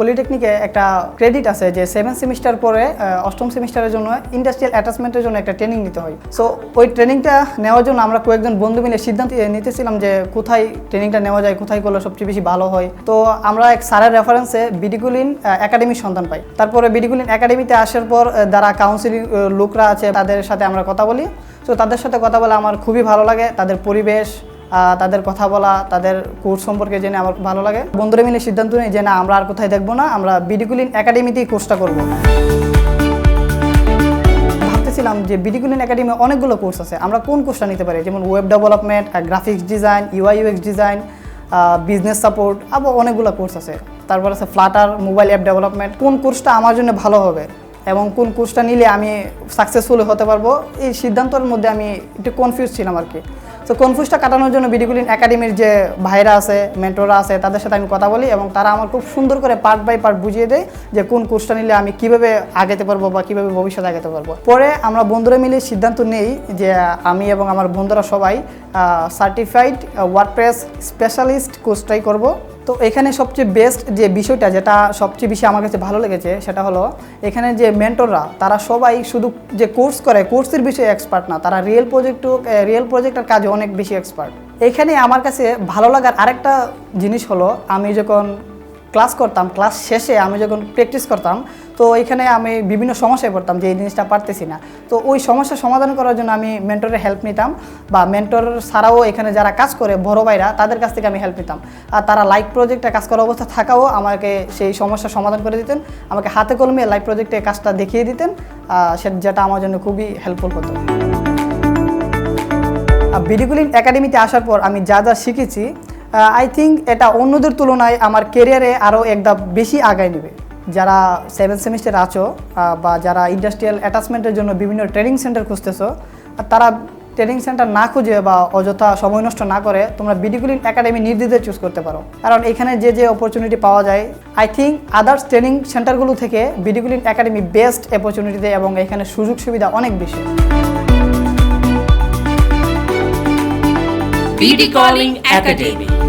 পলিটেকনিকে একটা ক্রেডিট আছে যে সেভেন সেমিস্টার পরে অষ্টম সেমিস্টারের জন্য ইন্ডাস্ট্রিয়াল অ্যাটাচমেন্টের জন্য একটা ট্রেনিং নিতে হয়। সো ওই ট্রেনিংটা নেওয়ার জন্য আমরা কয়েকজন বন্ধু মিলে সিদ্ধান্ত নিতেছিলাম যে কোথায় ট্রেনিংটা নেওয়া যায়, কোথায় করলে সবচেয়ে বেশি ভালো হয়। তো আমরা এক স্যারের রেফারেন্সে বিডিগুলিন একাডেমির সন্ধান পাই। তারপরে বিডিগুলিন একাডেমিতে আসার পর যারা কাউন্সিলিং লোকরা আছে, তাদের সাথে আমরা কথা বলি। তো তাদের সাথে কথা বলে আমার খুবই ভালো লাগে, তাদের পরিবেশ তাদের কথা বলা, তাদের কোর্স সম্পর্কে জেনে আমার ভালো লাগে। বন্ধুরা মিলে সিদ্ধান্ত নিই যে না, আমরা আর কোথায় দেখব না, আমরা বিডিকুলিন একাডেমিতেই কোর্সটা করব। ভাবতেছিলাম যে বিডিকুলিন একাডেমি অনেকগুলো কোর্স আছে, আমরা কোন কোর্সটা নিতে পারি? যেমন web development graphics design UI UX design business support আবার অনেকগুলো কোর্স আছে। তারপর আছে ফ্লাটার মোবাইল অ্যাপ ডেভেলপমেন্ট কোন কোর্সটা আমার জন্য ভালো হবে এবং কোন কোর্সটা নিলে আমি সাকসেসফুল হতে পারব? এই সিদ্ধান্তের মধ্যে আমি একটু কনফিউজ ছিলাম আর কি। তো কনফিউজটা কাটানোর জন্য বিডিকুলিন একাডেমির যে ভাইরা আছে, মেন্টররা আছে, তাদের সাথে আমি কথা বলি এবং তারা আমার খুব সুন্দর করে পার্ট বাই পার্ট বুঝিয়ে দেয় যে কোন কোর্সটা নিলে আমি কীভাবে আগাতে পারব বা কীভাবে ভবিষ্যতে আগাতে পারব। পরে আমরা বন্ধুরা মিলে সিদ্ধান্ত নেই যে আমি এবং আমার বন্ধুরা সবাই সার্টিফাইড ওয়ার্ডপ্রেস স্পেশালিস্ট কোর্সটাই করব। তো এখানে সবচেয়ে বেস্ট যে বিষয়টা যেটা সবচেয়ে বেশি আমার কাছে ভালো লেগেছে সেটা হলো এখানে যে মেন্টররা, তারা সবাই শুধু যে কোর্স করে, কোর্সের বিষয়ে এক্সপার্ট না, তারা রিয়েল প্রজেক্ট রিয়েল প্রজেক্টের কাজে অনেক বেশি এক্সপার্ট এখানে আমার কাছে ভালো লাগার আরেকটা জিনিস হলো আমি যখন ক্লাস করতাম ক্লাস শেষে আমি যখন প্র্যাকটিস করতাম তো এখানে আমি বিভিন্ন সমস্যায় পড়তাম যে এই জিনিসটা পারতেছি না। তো ওই সমস্যা সমাধান করার জন্য আমি মেন্টরের হেল্প নিতাম বা মেন্টর ছাড়াও এখানে যারা কাজ করে বড় ভাইরা তাদের কাছ থেকে আমি হেল্প নিতাম। আর তারা লাইভ প্রজেক্টে কাজ করা অবস্থা থাকাও আমাকে সেই সমস্যা সমাধান করে দিতেন। আমাকে হাতে কলমে লাইভ প্রজেক্টে কাজটা দেখিয়ে দিতেন। আহ, সে যেটা আমার জন্য খুবই হেল্পফুল হতো। বিডিগুলিন একাডেমিতে আসার পর আমি যা যা শিখেছি আই থিঙ্ক এটা অন্যদের তুলনায় আমার কেরিয়ারে আরও একদম বেশি আগায় নেবে। যারা সেভেন সেমিস্টার আছো বা যারা ইন্ডাস্ট্রিয়াল অ্যাটাচমেন্টের জন্য বিভিন্ন ট্রেনিং সেন্টার খুঁজতেছো তারা ট্রেনিং সেন্টার না খুঁজে বা অযথা সময় নষ্ট না করে তোমরা বিডিগুলিন একাডেমি নির্দ্বিধে চুজ করতে পারো। কারণ এখানে যে যে অপরচুনিটি পাওয়া যায় আই থিঙ্ক আদার্স ট্রেনিং সেন্টারগুলো থেকে বিডিগুলিন একাডেমি বেস্ট অপরচুনিটিতে এবং এখানে সুযোগ সুবিধা অনেক বেশি। BD Calling Academy.